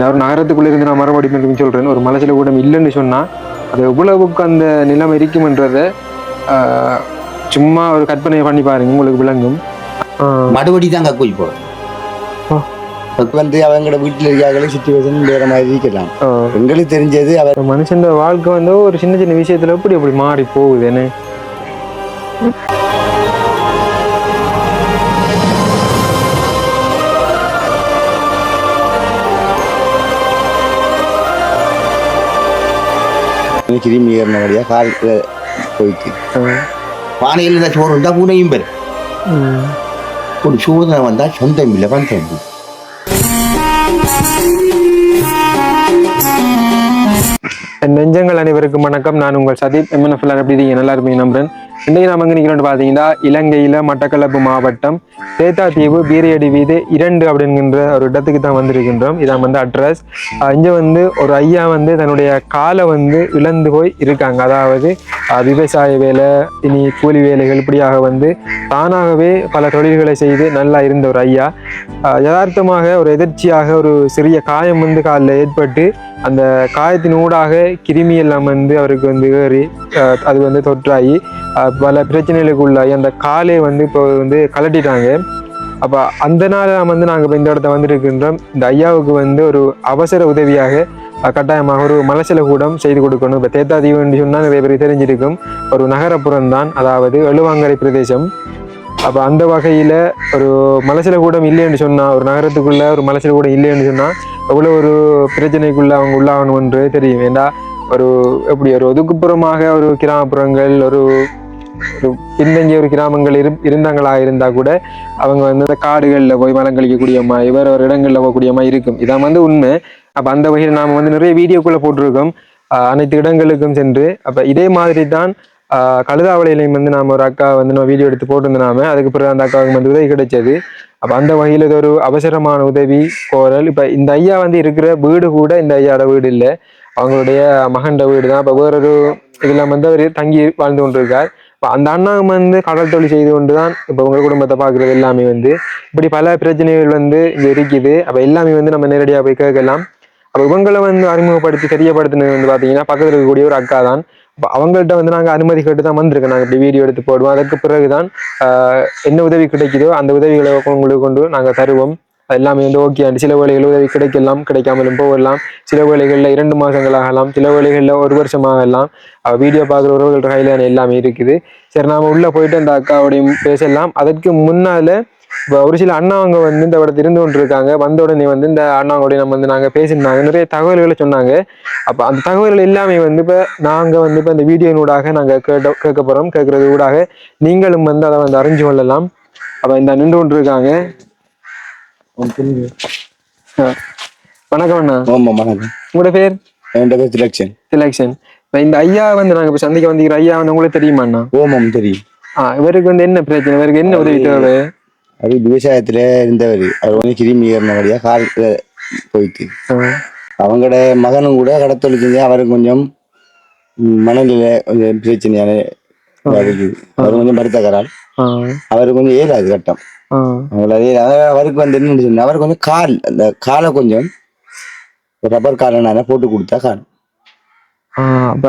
நான் ஒரு நகரத்துக்குள்ள இருந்து நான் மறுபடியும் சொல்றேன் ஒரு மலைச்சில கூடம் இல்லைன்னு சொன்னா அது எவ்வளவுக்கு அந்த நிலைமை இருக்கும்ன்றத சும்மா ஒரு கற்பனை பண்ணி பாருங்க உங்களுக்கு விளங்கும். மறுபடி தான் கக்குய் போ ஆ. இப்ப வந்து அவங்களோட வீட்டில் இருக்காங்களே சுச்சுவேஷன் வேற மாதிரி இருக்கலாம். எங்களுக்கு தெரிஞ்சது அவர் மனுஷன் வாழ்க்கை வந்து ஒரு சின்ன சின்ன விஷயத்துல எப்படி அப்படி மாறி போகுதுன்னு கிருமி ஏறின வழியா கால் போயிட்டு. பானையில் இருந்தால் சோறு இருந்தால் பூனையும் பெரு. ஒரு சோதனை வந்தால் சொந்தம் இல்லை பந்தம் இல்லை. நெஞ்சங்கள் அனைவருக்கும் வணக்கம். நான் உங்கள் சதீப் எம்என்எஃப்ல எப்படி இருக்கீங்க நல்லா இருப்பீங்க நம்புறேன். இன்றைக்கு நாம் எங்க நிற்கிறோம் பார்த்தீங்கன்னா இலங்கையில மட்டக்களப்பு மாவட்டம் தேத்தாத்தீவு பீரியடி வீது இரண்டு அப்படிங்கிற ஒரு இடத்துக்கு தான் வந்திருக்கின்றோம். இதான் வந்து அட்ரஸ் இங்க வந்து ஒரு ஐயா வந்து தன்னுடைய காலை வந்து இழந்து போய் இருக்காங்க. அதாவது விவசாய வேலை இனி கூலி வேலைகள் இப்படியாக வந்து தானாகவே பல தொழில்களை செய்து நல்லா இருந்த ஒரு ஐயா. யதார்த்தமாக ஒரு எதிர்ச்சியாக ஒரு சிறிய காயம் வந்து காலில் ஏற்பட்டு அந்த காயத்தின் ஊடாக கிருமி எல்லாம் வந்து அவருக்கு வந்து ஏறி அது வந்து தொற்றாகி பல பிரச்சனைகளுக்கு உள்ளாகி அந்த காலை வந்து இப்போ வந்து கலட்டிட்டாங்க. அப்போ அந்த நாள் வந்து நாங்கள் இப்போ இந்த இடத்த வந்துருக்கின்றோம். இந்த ஐயாவுக்கு வந்து ஒரு அவசர உதவியாக கட்டாயமாக ஒரு மலசில கூடம் செய்து கொடுக்கணும். இப்போ தேத்தாதீவுன்னு சொன்னால் நிறைய பேருக்கு தெரிஞ்சிருக்கும். ஒரு நகரப்புறம் தான் அதாவது எழுவாங்கரை பிரதேசம். அப்போ அந்த வகையில் ஒரு மலசில கூடம் இல்லைன்னு சொன்னால் ஒரு நகரத்துக்குள்ளே ஒரு மலசில கூடம் இல்லைன்னு சொன்னால் எவ்வளோ ஒரு பிரச்சனைக்குள்ள அவங்க உள்ளாகணும் என்று தெரியும். ஏண்டா ஒரு எப்படி ஒரு ஒதுக்குப்புறமாக ஒரு கிராமப்புறங்கள் ஒரு ஒரு ஒரு கிராமங்கள் இரு இருந்தாங்களா இருந்தால் கூட அவங்க வந்து அந்த காடுகளில் போய் மலம் கழிக்கக்கூடியமா வேற ஒரு இடங்களில் போகக்கூடியமா இருக்கும். இதான் வந்து உண்மை. அப்போ அந்த வகையில் நாம் வந்து நிறைய வீடியோக்குள்ளே போட்டிருக்கோம். அனைத்து இடங்களுக்கும் சென்று அப்போ இதே மாதிரி தான் கழுதாவளையிலையும் வந்து நாம் ஒரு அக்கா வந்து நம்ம வீடியோ எடுத்து போட்டிருந்தோம் அதுக்கு பிறகு அந்த அக்காவுக்கு வந்து உதவி கிடைச்சது. அப்போ அந்த வகையில் இது ஒரு அவசரமான உதவி கோரல். இப்போ இந்த ஐயா வந்து இருக்கிற வீடு கூட இந்த ஐயாவோட வீடு இல்லை. அவங்களுடைய மகண்ட வீடு தான் இப்போ வேறொரு இதில் வந்து அவர் தங்கி வாழ்ந்து கொண்டிருக்கார். இப்போ அந்த அண்ணா வந்து கடல் தொழில் செய்து கொண்டு தான் இப்போ உங்கள் குடும்பத்தை பார்க்குறது எல்லாமே வந்து. இப்படி பல பிரச்சனைகள் வந்து இங்கே இருக்குது. அப்போ எல்லாமே வந்து நம்ம நேரடியாக போய் கேட்கலாம். அப்போ இவங்களை வந்து அறிமுகப்படுத்தி தெரியப்படுத்தினது வந்து பார்த்தீங்கன்னா பக்கத்தில் இருக்கக்கூடிய ஒரு அக்கா தான் இப்போ அவங்கள்ட்ட வந்து நாங்கள் அனுமதி கேட்டு தான் வந்திருக்கோம். நாங்கள் இப்படி வீடியோ எடுத்து போடுவோம். அதுக்கு பிறகு தான் என்ன உதவி கிடைக்குதோ அந்த உதவிகளை உங்களுக்கு கொண்டு நாங்கள் தருவோம். எல்லாமே வந்து ஓகே சில வேலைகள் உதவி கிடைக்கலாம் கிடைக்காமலும் போகலாம். சில வேலைகளில் இரண்டு மாதங்கள் ஆகலாம் சில வேலைகளில் ஒரு வருஷம் ஆகலாம் வீடியோ பார்க்குற உறவுகள் கையிலான எல்லாமே இருக்குது. சரி நாம உள்ளே போயிட்டு அந்த அக்காவோடையும் பேசலாம். அதற்கு முன்னால இப்போ ஒரு சில அண்ணாவங்க வந்து இந்த இடத்துல இருந்து கொண்டு இருக்காங்க வந்த உடனே வந்து இந்த அண்ணாவோடைய நம்ம வந்து நாங்கள் பேசியிருந்தாங்க. நிறைய தகவல்களை சொன்னாங்க. அப்போ அந்த தகவல்கள் எல்லாமே வந்து இப்போ நாங்கள் வந்து இப்போ இந்த வீடியோனூடாக நாங்கள் கேட்ட கேட்க போகிறோம் கேட்குறது ஊடாக நீங்களும் வந்து அதை வந்து அறிஞ்சு கொள்ளலாம். அப்போ இந்த நின்று கொண்டு இருக்காங்க ஆ. வணக்கம் அண்ணா. ஆமாம் வணக்கம். உங்களோட பேர்? என் பேர் திலக்ஷன். சிலெக்ஷன் இப்போ இந்த ஐயா வந்து நாங்கள் இப்போ சந்திக்க வந்திருக்கிற ஐயா வந்து உங்களுக்கு தெரியுமா அண்ணா? ஓமம் தெரியும். ஆ இவருக்கு வந்து என்ன பிரச்சனை? இவருக்கு என்ன உதவி தேவை? அது விவசாயத்துல இருந்தவர். அவர் வந்து கிருமி ஏறின வழியா கால் அஹ், போயிட்டு. அவங்களோட மகனும் கூட கடத்தொழில் செஞ்சு அவருக்கு கொஞ்சம் மனநிலை கொஞ்சம் பிரச்சனையான அவர் கொஞ்சம் ஆ. அவருக்கு கொஞ்சம் ஏறாது கட்டம். அவருக்கு வந்து என்ன சொன்னா அவர் கொஞ்சம் கால் அந்த காலை கொஞ்சம் ரப்பர் காலனால போட்டு கொடுத்தா கால்.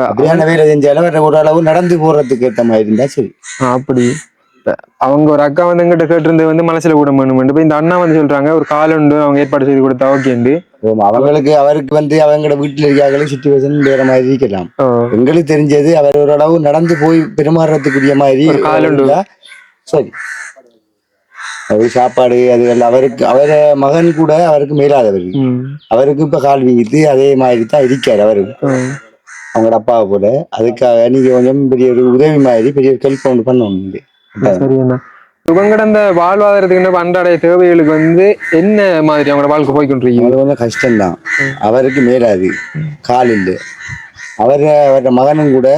அப்படியான வேலை செஞ்சாலும் அவர் ஓரளவு நடந்து போறதுக்கு ஏற்ற மாதிரி இருந்தா சரி. அப்படி. அவங்க ஒரு அக்கா வந்து எங்கிட்ட கேட்டிருந்தது வந்து மனசுல கூட வேணும் இப்ப இந்த அண்ணா வந்து சொல்றாங்க ஒரு கால் உண்டு அவங்க ஏற்பாடு செய்து கொடுத்தா ஓகேண்டு அவங்களுக்கு அவருக்கு வந்து அவங்களோட வீட்டுல இருக்காங்களே சுச்சுவேஷன் வேற மாதிரி இருக்கலாம். எங்களுக்கு தெரிஞ்சது அவர் ஓரளவு நடந்து போய் பெருமாறதுக்குரிய மாதிரி ஒரு கால் சரி. அவர் சாப்பாடு அது அவருக்கு அவர மகன் கூட அவருக்கு மேலாதவர். அவருக்கு இப்ப கால் வீங்கிட்டு அதே மாதிரி தான் இருக்காரு அவருக்கு ஆ. அவங்களோட அப்பாவை போல. அதுக்காக நீங்க கொஞ்சம் பெரிய ஒரு உதவி மாதிரி பெரிய ஒரு ஹெல்ப் ஒன்று பண்ணணும் நீங்க. சரி அண்ணா. இவங்க அந்த வாழ்வாதாரத்துக்கு என்ன அன்றாடைய தேவைகளுக்கு வந்து என்ன மாதிரி அவங்களோட வாழ்க்கை போய்க்கொண்டிருக்கீங்க அது கொஞ்சம் கஷ்டம்தான். அவருக்கு மேலாது. கால் இல்லை. அவர் அவரோட மகனும் கூட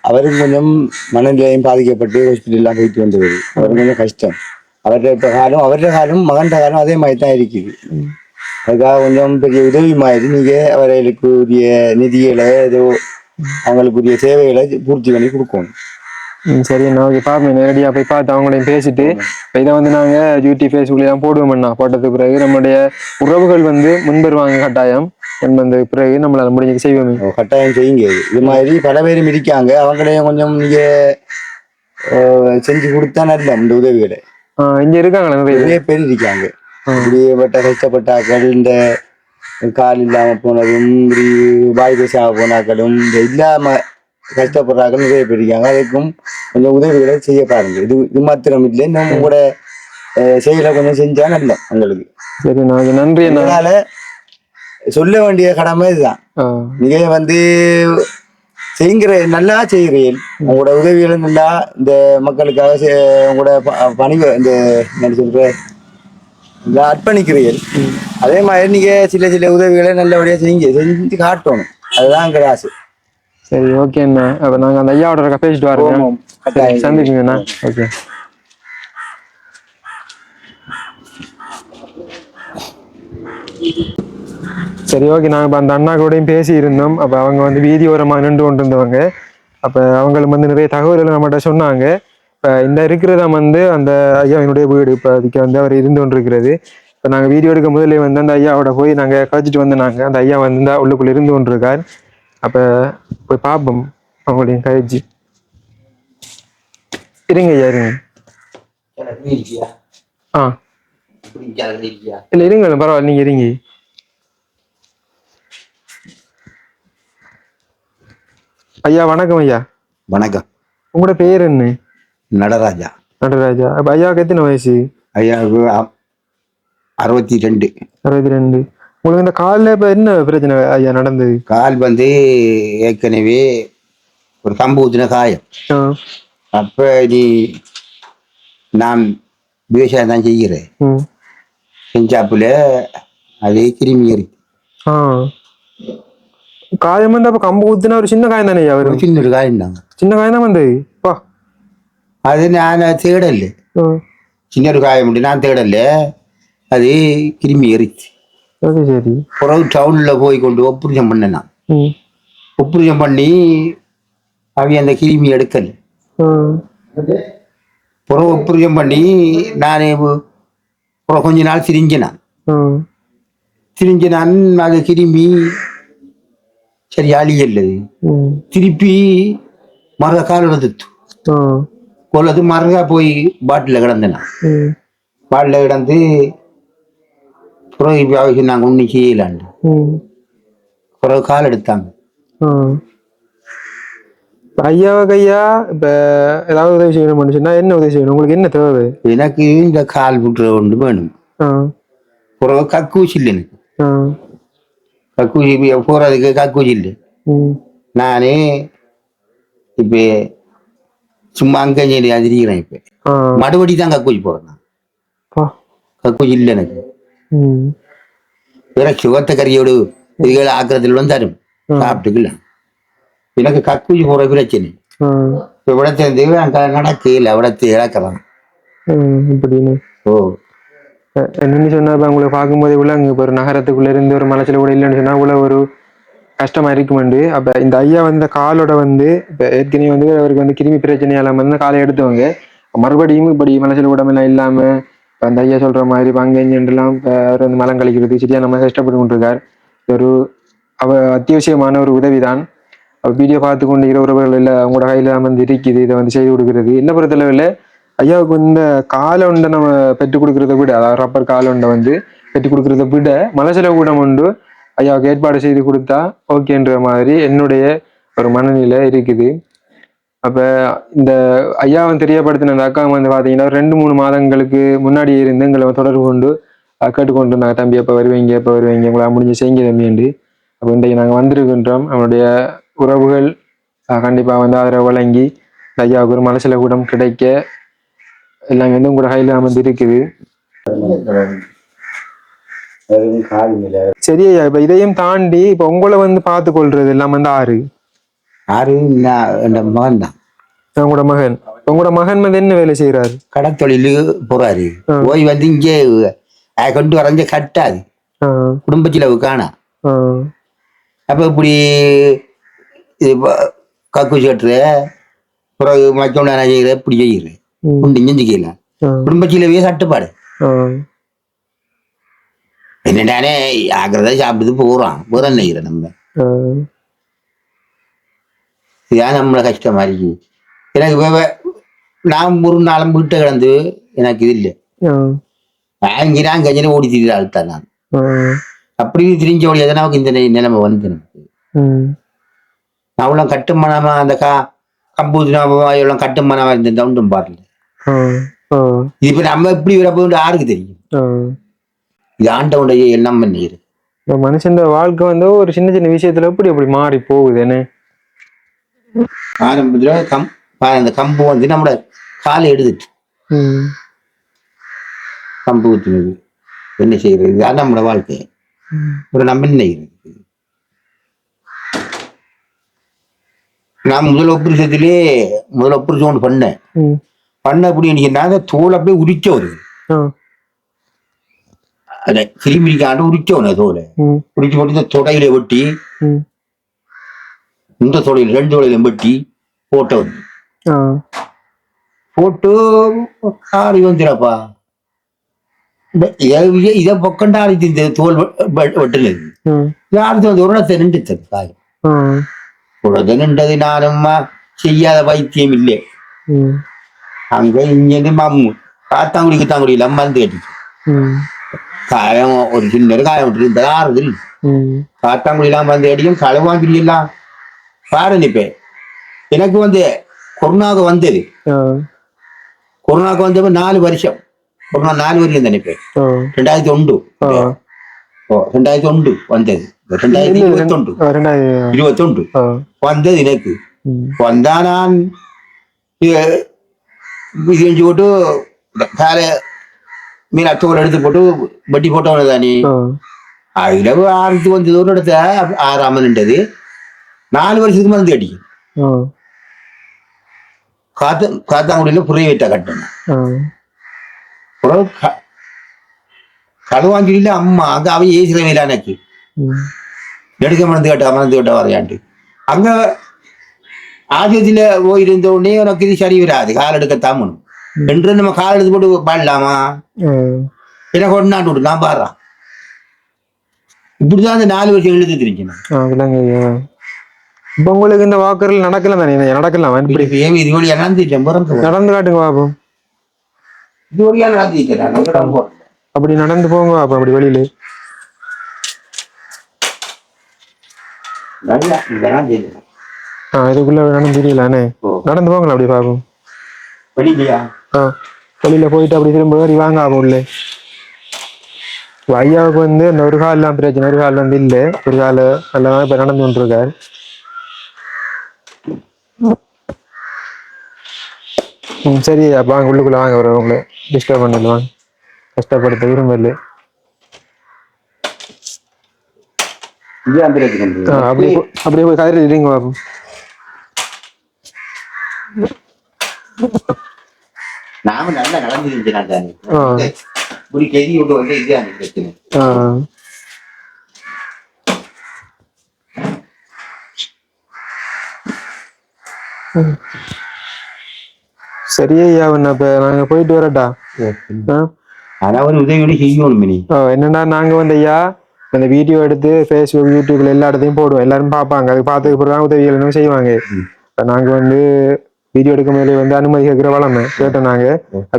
அவருக்கு கொஞ்சம் மனநிலையும் பாதிக்கப்பட்டு ஹாஸ்பிட்டல்லாம் போயிட்டு வந்தவர். அவருக்கு கொஞ்சம் கஷ்டம். அவர்கிட்ட காலம் அவருடைய காலம் மகன்ட காலம் அதே மாதிரி தான் இருக்குது அதுக்காக கொஞ்சம் பெரிய உதவி மாதிரி நீங்க அவர்களுக்கு உரிய நிதிகளை ஏதோ அவங்களுக்குரிய சேவைகளை பூர்த்தி பண்ணி கொடுக்கணும் சரி அண்ணா ஓகே பார்ப்போம் நேரடியாக போய் பார்த்து அவங்களையும் பேசிட்டு இப்போ இதை வந்து நாங்கள் யூடியூப் ஃபேஸ்புக்ல தான் போடுவோம் அண்ணா போட்டதுக்கு பிறகு நம்மளுடைய உறவுகள் வந்து முன் வருவாங்க கட்டாயம் அந்த பிறகு நம்மளால முடிஞ்சது செய்வோமே கட்டாயம் செய்யுங்க இது. மாதிரி பல பேரும் இருக்காங்க அவங்களையும் கொஞ்சம் நீங்க அஹ், செஞ்சு கொடுத்தா நல்ல இந்த உதவிகளை இங்க இருக்காங்களா நிறைய பேர்? இருக்காங்க. இப்படிப்பட்ட கஷ்டப்பட்டாக்கள் இந்த கால் இல்லாம போனதும் இப்படி வாய் பேசாம போனாக்களும் இந்த இல்லாம கஷ்டப்படுறாக்கள் நிறைய பேர் இருக்காங்க. அதுக்கும் கொஞ்சம் உதவிகளை செய்ய பாருங்க. இது இது மாத்திரம் இல்லை. நம்ம கூட செயலை கொஞ்சம் செஞ்சா நல்ல உங்களுக்கு சரி நான் நன்றி அதனால சொல்ல வேண்டிய கடமை இதுதான். நீங்க வந்து செய்கிற நல்லா செய்கிறீர்கள் உங்களோட உதவிகளை நல்லா இந்த மக்களுக்காக உங்களோட பணி இந்த என்ன சொல்ற அர்ப்பணிக்கிறீர்கள். அதே மாதிரி நீங்க சில சில உதவிகளை நல்லபடியா செய்யுங்க. செஞ்சு காட்டணும். அதுதான் எங்க ஆசை. சரி ஓகே அண்ணா. அப்ப நாங்க அந்த ஐயாவோட பேசிட்டு வரோம். சந்திக்குங்கண்ணா ஓகே சரி ஓகே. நாங்கள் இப்போ அந்த அண்ணா கூடயும் பேசி இருந்தோம் அப்போ அவங்க வந்து வீதி ஓரமாக நின்று கொண்டு இருந்தவங்க அப்போ அவங்களும் வந்து நிறைய தகவல்கள் நம்மகிட்ட சொன்னாங்க. இப்போ இந்த இருக்கிறத வந்து அந்த ஐயாவினுடைய வீடு. இப்போ அதுக்கு வந்து அவர் இருந்து கொண்டு இருக்கிறது இப்போ நாங்கள் வீடியோ எடுக்க முதல்ல வந்து அந்த ஐயாவோட போய் நாங்கள் கழிச்சிட்டு வந்து நாங்கள் அந்த ஐயா வந்து உள்ளுக்குள்ளே இருந்து கொண்டு இருக்கார் அப்போ போய் பார்ப்போம். அவங்களையும் கழிச்சு. இருங்க ஐயா இருங்க. ஆ. இல்லை இருங்க பரவாயில்ல. நீங்கள் இருங்க. ஐயா வணக்கம் ஐயா. வணக்கம். உங்களோட பேர் என்ன? நடராஜா. நடராஜா. அப்போ ஐயாவுக்கு எத்தனை வயசு? ஐயாவுக்கு அறுபத்தி ரெண்டு அறுபத்தி ரெண்டு உங்களுக்கு இந்த காலில் இப்போ என்ன பிரச்சனை ஐயா நடந்தது? கால் வந்து ஏற்கனவே ஒரு கம்பு ஊத்தின காயம் அப்ப நீ நான் விவசாயம் தான் செய்கிறேன். செஞ்சாப்புல அது கிருமி இருக்கு. காயம் வந்து அப்போ கம்பு ஊத்துனா ஒரு சின்ன காயம் தானே வரும் சின்ன ஒரு காயம் தாங்க சின்ன காயம் தான் வந்தது பா அது நான் தேடல ஆ சின்ன ஒரு காயம் உண்டு நான் தேடல அது கிருமி எரிச்சு அது சரி பிறகு டவுன்ல போய் கொண்டு ஒப்புரியம் பண்ணேன் நான் ம் ஒப்புரியம் பண்ணி அவன் அந்த கிருமி எடுக்கல ஆ பிறகு ஒப்புரியம் பண்ணி நான் கொஞ்ச நாள் திரிஞ்சினான் திரிஞ்சினான் அது கிருமி சரி அழியல்லது திருப்பி மறுக கால் எடுத்து ஆ. கொள்ளது மறுகா போய் பாட்டில் கிடந்தேன் பாட்டில் கிடந்து பிறகு அவசியம் நாங்கள் ஒன்றும் செய்யலாண்டு. பிறகு கால் எடுத்தாங்க. ஐயா இப்போ ஏதாவது உதவி செய்யணும் சொன்னா என்ன உதவி செய்யணும்? உங்களுக்கு என்ன தேவை? எனக்கு இந்த கால் விட்டுற ஒன்று வேணும். பிறகு கக்கூசி இல்லை எனக்கு கக்கூசி இப்ப போகிறதுக்கு கக்கூசி இல்லை நானே இப்போ சும்மா அங்கே அதிரிக்கிறேன் இப்போ மறுபடி தான் கக்கூசி போகிறேன் நான் கக்கூசி இல்லை எனக்கு வேற சுகத்த கறியோடு இதுகளை ஆக்கிறதுல வந்து தரும் சாப்பிட்டுக்கலாம் எனக்கு கக்கூசி போற பிரச்சனை இப்ப விடத்தேர்ந்து அங்க நடக்கையில் விடத்தை இழக்கிறான் ம் இப்படின்னு ஓ என்னன்னு சொன்னால் இப்போ உங்களை பார்க்கும்போது விலங்கு இப்போ ஒரு நகரத்துக்குள்ள இருந்து ஒரு மலைச்சில கூட இல்லைன்னு சொன்னா இவ்வளவு ஒரு கஷ்டமா இருக்குமெண்டு அப்ப இந்த ஐயா வந்து காலோட வந்து இப்ப ஏற்கனவே வந்து அவருக்கு வந்து கிருமி பிரச்சனையால வந்து காலை எடுத்தவங்க மறுபடியும் இப்படி மலைச்சில உடம்பெல்லாம் இல்லாம இப்ப அந்த ஐயா சொல்ற மாதிரி பங்கெல்லாம் அவர் வந்து மலம் கழிக்கிறது சரியா நம்ம கஷ்டப்பட்டு கொண்டிருக்கார். ஒரு அவ அத்தியாவசியமான ஒரு உதவிதான். அப்ப வீடியோ பார்த்து கொண்டு இருக்கிற உறவுகள் இல்லை அவங்களோட கையில வந்து இருக்குது இதை வந்து செய்து கொடுக்கிறது. என்ன பொறுத்தளவில் ஐயாவுக்கு இந்த காலை உண்டை நம்ம பெற்று கொடுக்கறத விட அதாவது ரப்பர் காலை உண்டை வந்து பெற்று கொடுக்கறத விட மலசல கூடம் உண்டு. ஐயாவுக்கு ஏற்பாடு செய்து கொடுத்தா ஓகேன்ற மாதிரி என்னுடைய ஒரு மனநிலை இருக்குது. அப்ப இந்த ஐயாவை தெரியப்படுத்தின அந்த அக்கா வந்து பாத்தீங்கன்னா ரெண்டு மூணு மாதங்களுக்கு முன்னாடி இருந்து எங்களை தொடர்பு கொண்டு கேட்டுக்கொண்டு நாங்கள் தம்பி எப்போ வருவீங்க எப்போ வருவீங்க உங்களை முடிஞ்சு செய்யுங்க தம்பிண்டு அப்போ இன்றைக்கு நாங்கள் வந்திருக்கின்றோம். அவனுடைய உறவுகள் கண்டிப்பாக வந்து ஆதரவு வழங்கி இந்த ஐயாவுக்கு ஒரு மனசுல கூடம் கிடைக்க எல்லாம் வந்து உங்களோட கையில் அமர்ந்து இருக்குது சரி ஐயா இப்ப இதையும் தாண்டி இப்ப உங்களை வந்து பார்த்து கொள்றது எல்லாம் வந்து ஆறு. என் மகன் தான். உங்களோட மகன். உங்களோட மகன் வந்து என்ன வேலை செய்யறாரு கடத்தொழிலு போறாரு. போய் வந்து இங்கே கொண்டு வரைஞ்ச கட்டாது. குடும்ப செலவு காணா. அப்ப இப்படி கக்கூசி கட்டுற பிறகு மற்றவங்க நான் செய்கிறேன் இப்படி செய்கிறேன் என்னடானே ஆகிறத சாப்பிட்டு போறான் வேற என்ன நம்ம ஆ, இதான் நம்மள கஷ்டமா இருக்கு எனக்கு வே- வே- நான் ஒரு நாளும் வீட்டை கிடந்து எனக்கு இது இல்லை வாங்கினா கஞ்சனை ஓடி திரிகிற ஆள் தான் நான் அப்படி திரிஞ்ச ஓடி எதனாவுக்கு இந்த நிலைமை வந்து எனக்கு அவ்வளோ கட்டுமானமா அந்த கா கம்பூதினாமோ எல்லாம் கட்டுமானமா இருந்த ஒன்றும் பாடல இப்ப நம்ம எப்படி வரப்போன்னு யாருக்கு தெரியும். இது ஆண்டவுடைய எண்ணம் பண்ணிரு இந்த மனுஷன் வாழ்க்கை வந்து ஒரு சின்ன சின்ன விஷயத்துல எப்படி அப்படி மாறி போகுது என்ன? ஆரம்பத்துல கம் அந்த கம்பு வந்து நம்மளோட காலை எடுத்துட்டு. கம்பு ஊற்றினது என்ன செய்யறது? இதுதான் நம்மளோட வாழ்க்கை. ஒரு நம்ம என்ன நான் முதல் ஒப்புரிசத்திலே முதல் ஒப்புரிசம் ஒன்று பண்ணேன். பண்ண அப்படின்னு தோல் அப்படியே உரிச்ச ஆ, அதை கிருமிக்காண்டு உரிச்சவன தோலை. உரிச்சு போட்டு இந்த தொடையில வெட்டி இந்த தொடையில ரெண்டு தொடையிலும் வெட்டி போட்டவன் போட்டு காரி வந்துடப்பா இதை இதை பொக்கண்டா அரைத்து இந்த தோல் வெட்டுனது ம், யாருக்கு வந்து ஒரு திரண்டு காய் ஆ, ஒரு திரண்டது நானும்மா செய்யாத வைத்தியம் இல்லை. அங்க இங்க மம்மு காத்தாங்குடிக்கு தாங்குடியில மருந்து கட்டிச்சு காயம் ஒரு சின்ன காயம் விட்டு இந்த ஆறுது ம், காத்தாங்குடியெல்லாம் மருந்து அடிக்கும் களவாங்கிலாம் பாரு நிப்பேன் எனக்கு வந்து கொரோனாவுக்கு வந்தது கொரோனாவுக்கு வந்தப்ப நாலு வருஷம் கொரோனா நாலு வருஷம் நினைப்பேன் ஆ, ரெண்டாயிரத்தி ஒன்று ரெண்டாயிரத்தி ஒன்று வந்தது ரெண்டாயிரத்தி இருபத்தொன்று இருபத்தொன்று வந்தது எனக்கு வந்தா நான் செஞ்சு போட்டு காலை மீன் அத்தோல் எடுத்து போட்டு வட்டி போட்டவன தானே. அதுல ஆறுத்து வந்தது ஒரு இடத்த ஆறாமன்றது நாலு வருஷத்துக்கு மருந்து அடிக்கும் காத்து காத்தாங்குடியில புரிய வைத்தா கட்டணும் அப்புறம் க- களுவாஞ்சில அம்மா அங்க அவ ஏசுற வேலை எனக்கு. எடுக்க மறந்து கேட்டா மறந்து கேட்டா வரையாண்டு. அங்க ஆதியத்துல போயிருந்த உடனே உனக்கு இது சரி வராது. கால் எடுக்க தாமணும் என்று நம்ம கால் எடுத்து போட்டு பாடலாமா? ஆ, எனக்கு கொண்டாண்டு விடு நான் பாடுறான். இப்படிதான் அந்த நாலு வருஷம் எழுதி தெரிஞ்சேன். இப்ப உங்களுக்கு இந்த வாக்கர்கள் நடக்கலாம்? தானே நடக்கலாம் இது வழியா நடந்துட்டேன் நடந்து காட்டுங்க பாப்போம் இது வழியா நடந்துட்டேன். அப்படி நடந்து போங்க பாப்போம் அப்படி வெளியில நல்லா இதெல்லாம் ஆ இதுக்குள்ள நடந்து தெரியலானே. நடந்து போங்களா அப்படி பாப்போம் வெளியிலையா? ஆ வெளியில போயிட்டு அப்படி திரும்ப வரி வாங்க ஆகும் இப்ப ஐயாவுக்கு வந்து அந்த ஒரு கால்லாம் பிரச்சனை ஒரு கால் வந்து இல்லை. ஒரு கால எல்லாம் இப்ப நடந்து கொண்டிருக்காரு. ம் சரி ஐயா வாங்க உள்ளுக்குள்ள வாங்க வர உங்களை டிஸ்டர்ப் பண்ணல வாங்க. கஷ்டப்படுத்த விரும்பல. அப்படியே அப்படியே போய் கதிரை இருங்க பாப்போம் நாம நல்லா நடந்து ஆ. ஒரு கெதி விட்டு வந்து இது அந்த பிரச்சனை. ஆ. சரி ஐயா ஒன்று அப்போ நாங்கள் போயிட்டு வரட்டா? ஆனா ஒரு உதவியோட செய்யணும் மினி. என்னன்னா நாங்க வந்து ஐயா அந்த வீடியோ எடுத்து ஃபேஸ்புக் யூடியூப்ல எல்லா இடத்தையும் போடுவோம். எல்லாரும் பார்ப்பாங்க. அது பார்த்ததுக்கு பிறகு உதவிகள் என்ன செய்வாங்க. இப்ப நாங்க வந்து வீடியோ எடுக்க மேலே வந்து அனுமதி கேட்கிற வளமை கேட்டோம் நாங்க.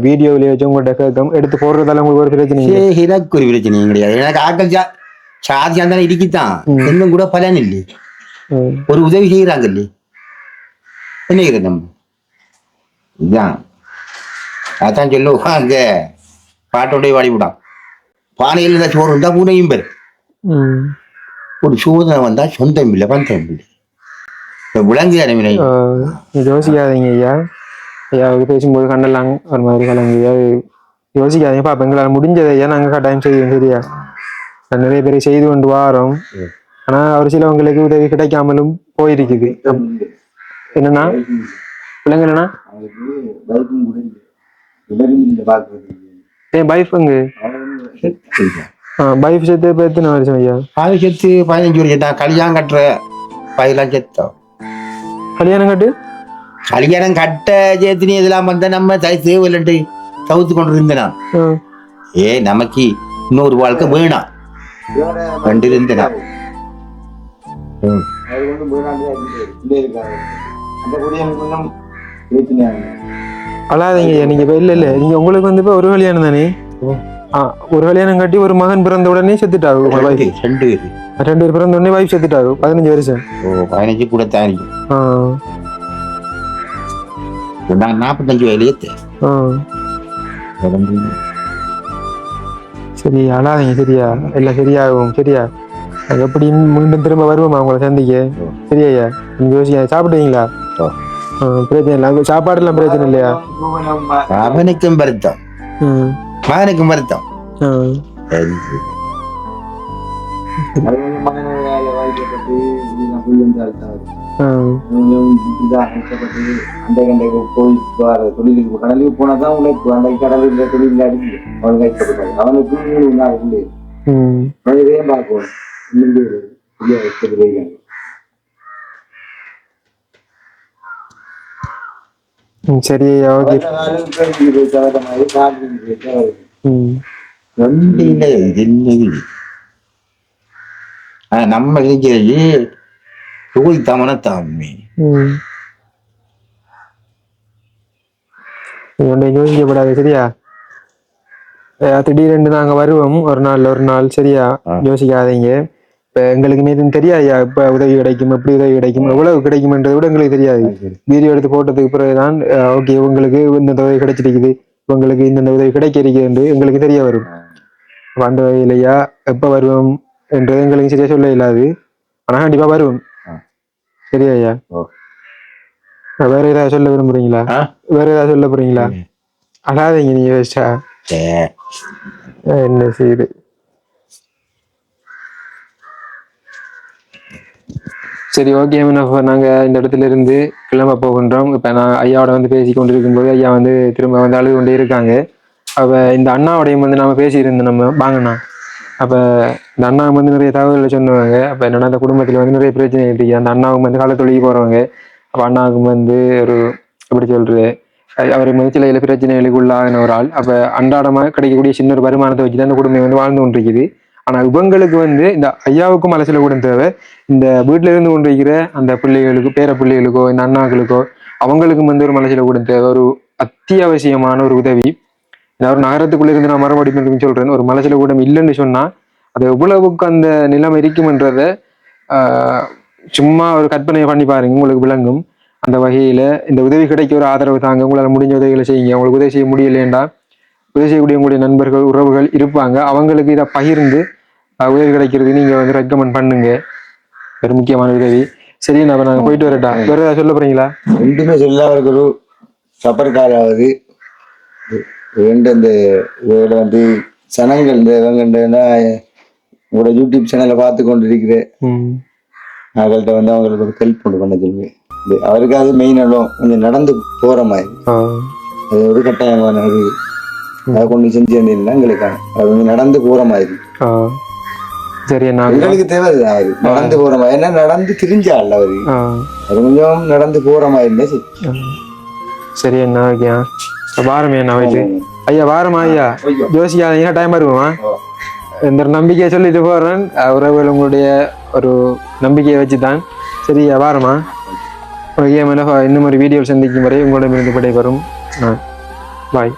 வீடியோவிலே வச்சு உங்கள்கிட்ட கேட்கும் எடுத்து போடுறதால உங்களுக்கு ஒரு பிரச்சனை இல்லை. எனக்கு ஒரு பிரச்சனையும் கிடையாது எனக்கு ஆக்கள் சா சார்ஜ் அந்த இடிக்குத்தான். இன்னும் கூட பலன் இல்லை. ஒரு உதவி செய்யறாங்க இல்லையே. என்ன செய்யறது நம்ம? இதுதான். அதான் சொல்லுவாங்க பாட்டோடைய வாடிவிடான் பானையில் இருந்தா சோறு இருந்தா பூனையும் பேர். ஒரு சோதனை வந்தா சொந்தம் இல்லை பந்தம் இல்லை. விலங்கு இது யோசிக்காதீங்க ஐயா. ஐயா அவர் பேசும்போது கண்ணெல்லாம் ஒரு மாதிரி கலங்கு ஐயா யோசிக்காதீங்க. பாப்பா எங்களால் முடிஞ்சதை ஐயா நாங்கள் கட்டாயம் செய்வோம் சரியா நான் நிறைய பேர் செய்து கொண்டு வாரோம். ஆனா ஒரு சிலவங்களுக்கு உதவி கிடைக்காமலும் போயிருக்குது. என்னன்னா பிள்ளைங்க என்னன்னா என் பைஃபுங்க பைஃப் சேர்த்து இப்போ எத்தனை வருஷம் ஐயா? அது செத்து பதினஞ்சு வருஷம். தான் கல்யாணம் கட்டுற பதிலாம் செத்தோம். கல்யாணம் கட்டு? கல்யாணம் கட்ட சேர்த்துனி இதெல்லாம் வந்தா நம்ம தை தேவையில்லைட்டு தவிர்த்து கொண்டு இருந்தேன் ஏ நமக்கு இன்னொரு வாழ்க்கை வேணாம். கொஞ்சம் பிரச்சனையாக அழாதீங்க நீங்க இல்ல இல்ல. நீங்க உங்களுக்கு வந்து இப்ப ஒரு கல்யாணம் தானே? ஒரு கல்யாணம் கட்டி ஒரு மகன் பிறந்த உடனே wife. ரெண்டு பேரு. ரெண்டு பேர் பிறந்த உடனே வைஃப் செத்துட்டாகு பதினஞ்சு வருஷம் ஓ பதினஞ்சு கூட தாண்டி ஆ. நான் நாற்பத்தஞ்சு ஆ. சரி அழாதீங்க சரியா? எல்லாம் சரியாகும் சரியா? எப்படி மீண்டும் திரும்ப வருவோமா உங்களை சந்திக்க? சரியா நீங்க யோசிக்க சாப்பிடுவீங்களா? பிரச்சனை இல்லை. சாப்பாடுலாம் பிரச்சனை இல்லையா? அவனுக்கும் வருத்தம். ம் மகனுக்கும் வருத்தம் ஆ. அது வந்து மகனை வேலை வாய்க்கப்பட்டு இப்படிலாம் போய் வந்தாரு தான். ஆ. கொஞ்சம் இதாக கஷ்டப்பட்டு அந்த கண்டைக்கு போய் வர தொழிலுக்கு கடலுக்கு போனா தான் உழைப்பு அந்த கடலில் தொழில் அடிச்சு அவன் கஷ்டப்பட்டாரு அவனுக்கு மூணு நாள் மனிதே பார்க்கணும் இன்னும் இல்லையா வைக்கிறது வைக்கணும் ம், சரி ஓகே காலம் கழிஞ்சு போய் தவிர மாதிரி காலம் போய் இல்லை இது என்னது ஆனா நம்ம செஞ்சது தூய் தமன தாமே ஒன்றும் யோசிக்கப்படாது சரியா திடீரென்று நாங்க வருவோம் ஒரு நாள் ஒரு நாள் சரியா. யோசிக்காதீங்க இப்ப எங்களுக்கு மீதும் தெரியாதுயா இப்ப உதவி கிடைக்கும் எப்படி உதவி கிடைக்கும் எவ்வளவு கிடைக்கும்ன்றதை விட எங்களுக்கு தெரியாது. வீடியோ எடுத்து போட்டதுக்கு பிறகுதான் ஓகே உங்களுக்கு இந்த உதவி கிடைச்சிருக்குது. உங்களுக்கு இந்த உதவி கிடைக்க இருக்குது என்று எங்களுக்கு தெரிய வரும். அந்த வகையிலையா எப்ப வருவோம் என்றது எங்களுக்கு சரியா சொல்ல இயலாது. ஆனா கண்டிப்பா வருவோம். சரியா ஐயா. வேற ஏதாவது சொல்ல விரும்புறீங்களா? வேற ஏதாவது சொல்ல போறீங்களா? அழாதீங்க நீங்க யோசிச்சா சே, என்ன செய்யுது சரி ஓகே அப்ப நாங்க இந்த இடத்துல இருந்து கிளம்ப போகின்றோம். இப்ப நான் ஐயாவோட வந்து பேசி கொண்டிருக்கும் போது ஐயா வந்து திரும்ப வந்து அழுது கொண்டே இருக்காங்க. அப்போ இந்த அண்ணாவோடையும் வந்து நாம பேசியிருந்தோம் நம்ம வாங்கண்ணா அப்ப இந்த அண்ணா வந்து நிறைய தகவல்களை சொன்னாங்க அப்ப என்னன்னா அந்த குடும்பத்துல வந்து நிறைய பிரச்சனை இருக்கு. அந்த அண்ணாவுக்கு வந்து காலத்தொழிக்கு போறவங்க. அப்ப அண்ணாவுக்கு வந்து ஒரு எப்படி சொல்றது அவர் வந்து சில சில பிரச்சனைகளுக்கு உள்ளாகின ஒரு ஆள். அப்ப அன்றாடமா கிடைக்கக்கூடிய சின்ன ஒரு வருமானத்தை வச்சு தான் அந்த குடும்பம் வந்து வாழ்ந்து கொண்டிருக்குது. ஆனா இவங்களுக்கு வந்து இந்த ஐயாவுக்கும் மலசில கூட தேவை. இந்த வீட்டுல இருந்து கொண்டு வைக்கிற அந்த பிள்ளைகளுக்கோ பேர பிள்ளைகளுக்கோ இந்த அண்ணாக்களுக்கோ அவங்களுக்கும் வந்து ஒரு மலசில கூட தேவை. ஒரு அத்தியாவசியமான ஒரு உதவி. நான் ஒரு நகரத்துக்குள்ள இருந்து நான் மறுபடியும் சொல்றேன். ஒரு மலசில கூடம் இல்லைன்னு சொன்னா அது எவ்வளவுக்கு அந்த நிலம் இருக்கும்ன்றத சும்மா ஒரு கற்பனை பண்ணி பாருங்க. உங்களுக்கு விளங்கும். அந்த வகையில இந்த உதவி கிடைக்க ஒரு ஆதரவு தாங்க. உங்களால் முடிஞ்ச உதவிகளை செய்யுங்க. உங்களுக்கு உதவி செய்ய முடியலேண்டா உதவி செய்யக்கூடிய உங்களுடைய நண்பர்கள் உறவுகள் இருப்பாங்க. அவங்களுக்கு இதை பகிர்ந்து உதவி கிடைக்கிறது நீங்க வந்து ரெக்கமெண்ட் பண்ணுங்க. ஒரு முக்கியமான உதவி சரி நான் நாங்க போயிட்டு வரட்டா வேற ஏதாவது சொல்ல போறீங்களா? ரெண்டுமே சொல்ல அவருக்கு ஒரு சப்பர் காலாவது. ரெண்டு இந்த இதில் வந்து சனங்கள் இந்த இவங்கண்டா உங்களோட யூடியூப் சேனலை பார்த்து கொண்டு இருக்கிற ம். அவங்கள்ட்ட வந்து அவங்களுக்கு ஒரு ஹெல்ப் கொண்டு பண்ண சொல்லுங்க இது அவருக்கு அது மெயின் இடம் கொஞ்சம் நடந்து போற மாதிரி. அது ஒரு கட்டாயமான ஒரு அதை கொண்டு செஞ்சு வந்தீங்கன்னா எங்களுக்கான. அது வந்து நடந்து போற மாதிரி. சரி எங்களுக்கு தேவை நடந்து போற மாதிரி. ஏன்னா நடந்து திரிஞ்ச ஆள் அவரு. அது கொஞ்சம் நடந்து போற மாதிரி இருந்தா சரி. என்ன ஓகே வாரமே என்ன வயிற்று ஐயா வாரமா ஐயா? யோசிக்காதீங்க டைம் வருமா? இந்த நம்பிக்கையை சொல்லிட்டு போறேன். உறவுகள் உங்களுடைய ஒரு நம்பிக்கையை வச்சு தான் சரி வாரமா? ஓகே மேலே இன்னும் ஒரு வீடியோ சந்திக்கும் வரை உங்களிடமிருந்து விடைபெறும். நான் பாய்